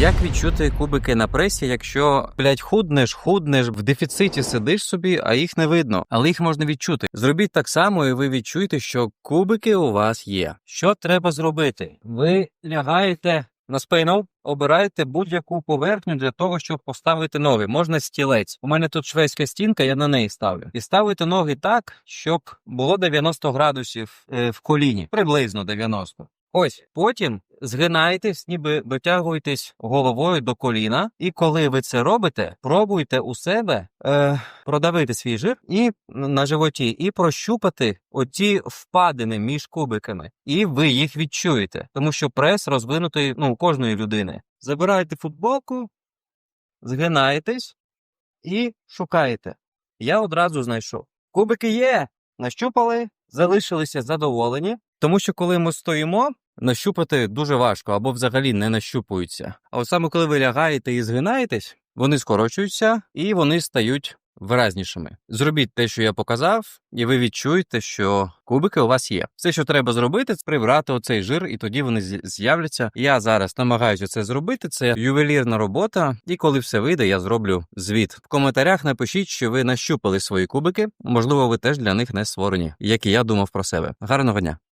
Як відчути кубики на пресі, якщо, блядь, худнеш, худнеш, в дефіциті сидиш собі, а їх не видно, але їх можна відчути. Зробіть так само, і ви відчуєте, що кубики у вас є. Що треба зробити? Ви лягаєте на спину, обираєте будь-яку поверхню для того, щоб поставити ноги. Можна стілець. У мене тут шведська стінка, я на неї ставлю. І ставите ноги так, щоб було 90 градусів е, в коліні, приблизно 90. Ось потім згинаєтесь, ніби дотягуєтесь головою до коліна, і коли ви це робите, пробуйте у себе е, продавити свій жир і на животі, і прощупати оті впадини між кубиками, і ви їх відчуєте, тому що прес розвинутий ну, у кожної людини. Забираєте футболку, згинаєтесь і шукаєте. Я одразу знайшов. Кубики є, нащупали, залишилися задоволені, тому що коли ми стоїмо, нащупати дуже важко або взагалі не нащупуються. А от саме коли ви лягаєте і згинаєтесь, вони скорочуються і вони стають виразнішими. Зробіть те, що я показав, і ви відчуєте, що кубики у вас є. Все, що треба зробити, це прибрати оцей жир, і тоді вони з'являться. Я зараз намагаюся це зробити. Це ювелірна робота, і коли все вийде, я зроблю звіт. В коментарях напишіть, що ви нащупали свої кубики. Можливо, ви теж для них не створені, як і я думав про себе. Гарного дня!